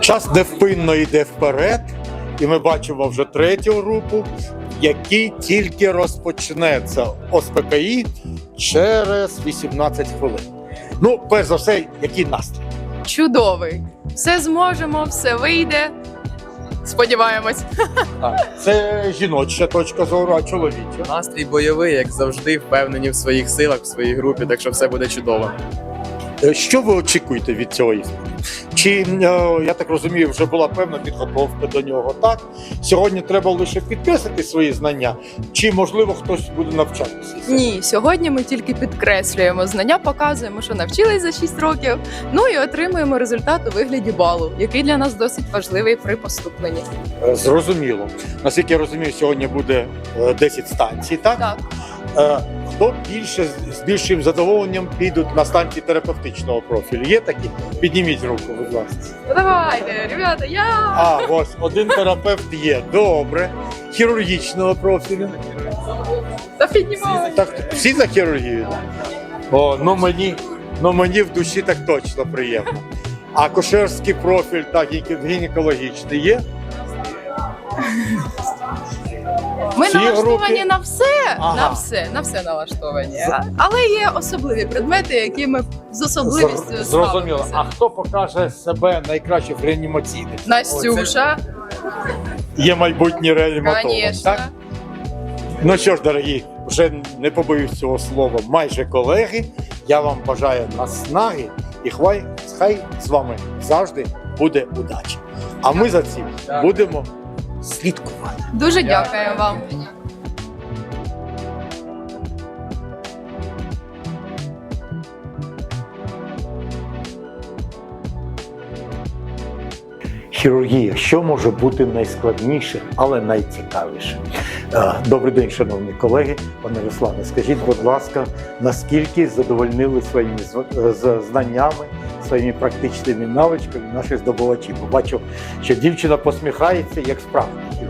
Час невпинно йде вперед, і ми бачимо вже третю групу, який тільки розпочнеться ОСПКІ через 18 хвилин. Ну, перш за все, який настрій? Чудовий. Все зможемо, все вийде. Сподіваємось. Так, Це жіноча точка зору, а чоловіча. Настрій бойовий, як завжди, впевнені в своїх силах, в своїй групі, так що все буде чудово. Е, Що ви очікуєте від цього іспиту? Чи е, я так розумію, вже була певна підготовка до нього? Так сьогодні треба лише підкреслити свої знання, чи можливо хтось буде навчатися? Ні, сьогодні ми тільки підкреслюємо знання, показуємо, що навчились за 6 років. Ну і отримуємо результат у вигляді балу, який для нас досить важливий при поступленні. Е, Зрозуміло. Наскільки я розумію, сьогодні буде е, 10 станцій. Так Так, Хто більше з- більшим задоволенням підуть на станції терапевтичного профілю? Є такі? Підніміть руку, будь ласка. ну давайте, ребята, я А ось один терапевт є. Добре. Хірургічного профілю. та піднімаю. Так, всі за хірургію? О, ну мені, ну мені в душі так точно приємно. А кошерський профіль, так, і гінекологічний є? Ми Всі налаштовані групи? на все, Ага. на все, на все налаштовані. Але є особливі предмети, які ми з особливістю Зр- Зрозуміло. А хто покаже себе найкраще в реанімаційних? Настюша, Є майбутній реаніматолог, так? Ну що ж, дорогі, вже не побоюсь цього слова, майже колеги. Я вам бажаю наснаги і хвай, хай з вами завжди буде удача. А ми за цим будемо слідкувати. Дуже дякуємо вам. Хірургія, що може бути найскладніше, але найцікавіше. Е, Добрий день, шановні колеги. Пане Руслане, скажіть, будь ласка, наскільки задовольнили своїми з- знаннями, своїми практичними навичками наші здобувачі? Побачив, що дівчина посміхається як справжній.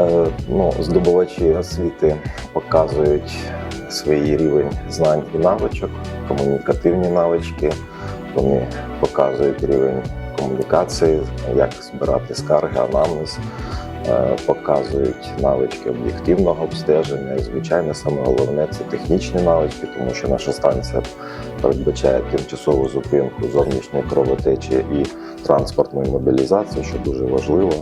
Е, Ну, здобувачі освіти показують свій рівень знань і навичок, комунікативні навички. Вони показують рівень комунікації, як збирати скарги, анамнез, показують навички об'єктивного обстеження. І, звичайно, саме головне це технічні навички, тому що наша станція передбачає тимчасову зупинку зовнішньої кровотечі і транспортної мобілізації, що дуже важливо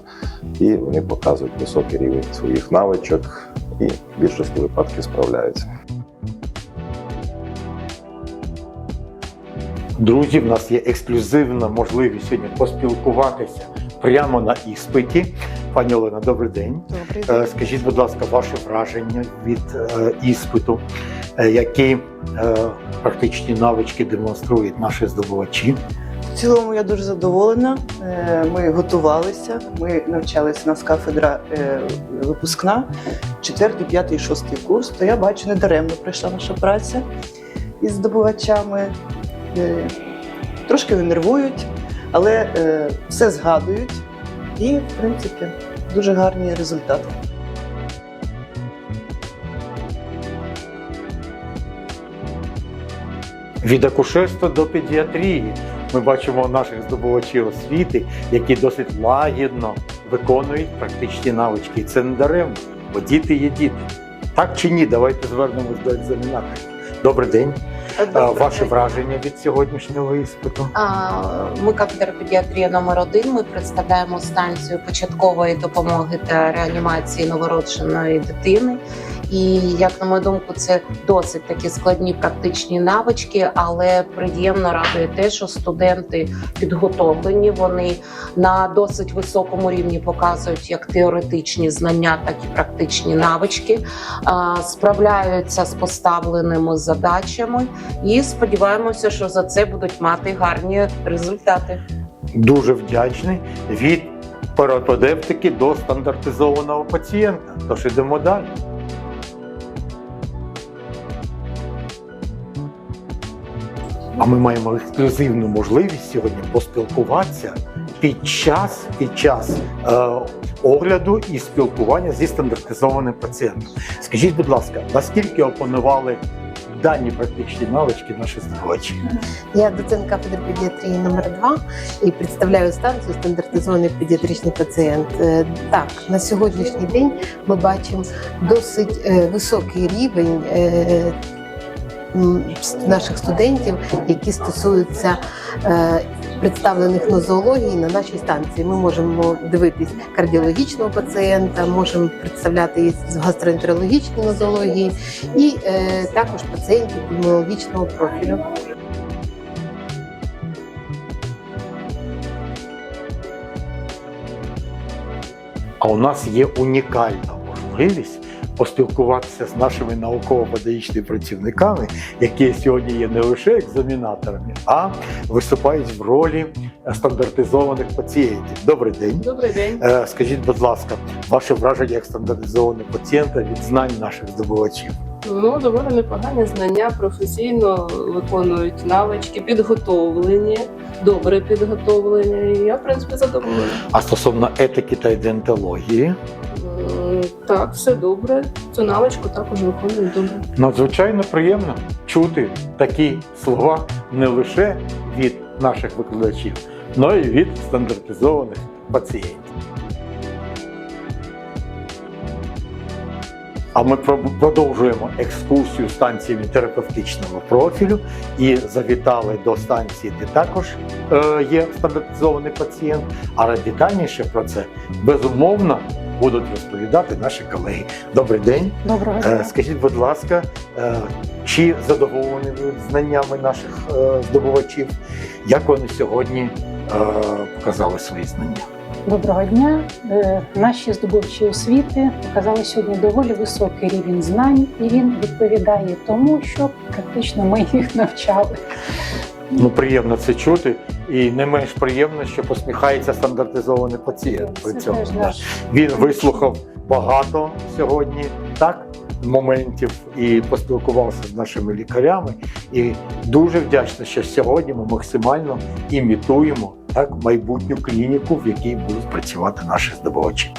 і вони показують високий рівень своїх навичок і в більшості випадків справляються. Друзі, в нас є ексклюзивна можливість сьогодні поспілкуватися прямо на іспиті. Пані Олена, добрий день. Добрий Е, Скажіть, будь ласка, ваше враження від е, іспиту, Е, які практичні навички демонструють наші здобувачі? В цілому я дуже задоволена. Ми готувалися. Ми навчалися нас кафедра випускна, четвертий, п'ятий, шостий курс. То я бачу, не даремно пройшла наша праця із здобувачами. Трошки вони нервують, але все згадують. І, в принципі, дуже гарні результати. Від акушерства до педіатрії ми бачимо наших здобувачів освіти, які досить лагідно виконують практичні навички. І це не даремно, бо діти є діти. Так чи ні? Давайте звернемось до екзаменаторів. Добрий день. Ваше враження від сьогоднішнього іспиту? Ми кафедра педіатрії номер 1 Ми представляємо станцію початкової допомоги та реанімації новородженої дитини. І як на мою думку, це досить такі складні практичні навички, але приємно радує те, що студенти підготовлені. Вони на досить високому рівні показують як теоретичні знання, так і практичні навички, справляються з поставленими задачами. І сподіваємося, що за це будуть мати гарні результати. Дуже вдячний від парапедевтики до стандартизованого пацієнта. Тож ідемо далі. А ми маємо ексклюзивну можливість сьогодні поспілкуватися під час, під час е, огляду і спілкування зі стандартизованим пацієнтом. Скажіть, будь ласка, наскільки опанували дані практичні навички наші здобувачі. Я доцент кафедри педіатрії номер 2 і представляю станцію стандартизований педіатричний пацієнт. Е, Так, на сьогоднішній день ми бачимо досить е, високий рівень. Наших студентів, які стосуються е, представлених нозологій на нашій станції. Ми можемо дивитись кардіологічного пацієнта, можемо представляти і з гастроентерологічної нозології, і е, також пацієнтів епідеміологічного профілю. А у нас є унікальна можливість поспілкуватися з нашими науково-педагогічними працівниками, які сьогодні є не лише екзамінаторами, а виступають в ролі стандартизованих пацієнтів. Добрий день. Добрий день. Е, Скажіть, будь ласка, ваше враження як стандартизованого пацієнта від знань наших здобувачів? Ну, доволі непогані знання, професійно виконують навички, підготовлені, добре підготовлені. Я, в принципі, задоволена. А стосовно етики та ідентології, Так, все добре. Цю навичку також виконують добре. надзвичайно приємно чути такі слова не лише від наших викладачів, але й від стандартизованих пацієнтів. А ми про- продовжуємо екскурсію станціями терапевтичного профілю і завітали до станції, де також е, є стандартизований пацієнт. А детальніше про це безумовно будуть розповідати наші колеги. Добрий день. Доброго Е, дня. Скажіть, будь ласка, е, чи задоволені ви знаннями наших е, здобувачів? Як вони сьогодні показали свої знання? Доброго дня. Наші здобувачі освіти показали сьогодні доволі високий рівень знань, і він відповідає тому, що практично ми їх навчали. Ну, приємно це чути, і не менш приємно, що посміхається стандартизований пацієнт. При цьому да. він вислухав багато сьогодні так моментів і поспілкувався з нашими лікарями. І дуже вдячний, що сьогодні ми максимально імітуємо так майбутню клініку, в якій будуть працювати наші здобувачі.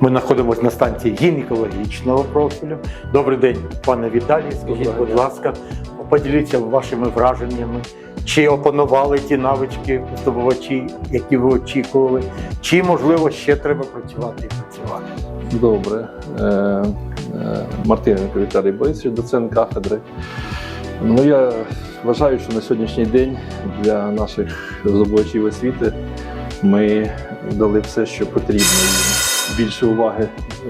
Ми знаходимося на станції гінекологічного профілю. Добрий день, пане Віталій. Скажіть, будь ласка, поділіться вашими враженнями. Чи опанували ті навички здобувачі, які ви очікували, чи можливо ще треба працювати і працювати? Добре. Е, е, Мартиненко Віталій Борисович, доцент кафедри. Ну, я вважаю, що на сьогоднішній день для наших здобувачів освіти ми дали все, що потрібно. Більше уваги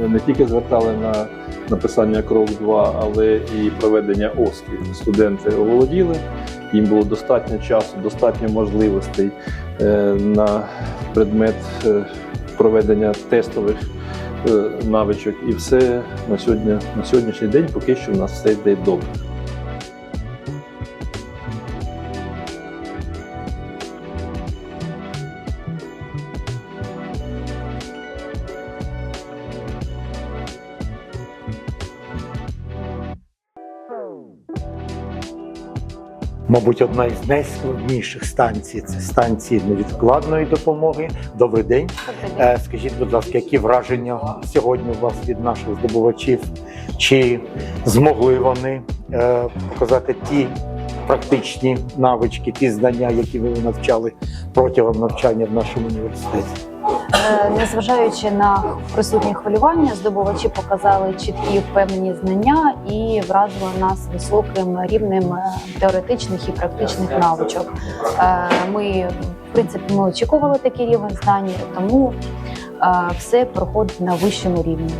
не тільки звертали на написання крок 2, але і проведення ОСКів. Студенти оволоділи, їм було достатньо часу, достатньо можливостей е, на предмет е, проведення тестових е, навичок, і все на сьогодні на сьогоднішній день поки що в нас все йде добре. Мабуть, одна із найскладніших станцій це станції невідкладної допомоги. Добрий день. Е, Скажіть, будь ласка, які враження сьогодні у вас від наших здобувачів? Чи змогли вони е, показати ті практичні навички, ті знання, які ви навчали протягом навчання в нашому університеті? Е, Незважаючи на присутні хвилювання, здобувачі показали чіткі впевнені знання і вразили нас високим рівнем е, теоретичних і практичних навичок. Е, Ми, в принципі, ми очікували такий рівень знань, тому все проходить на вищому рівні.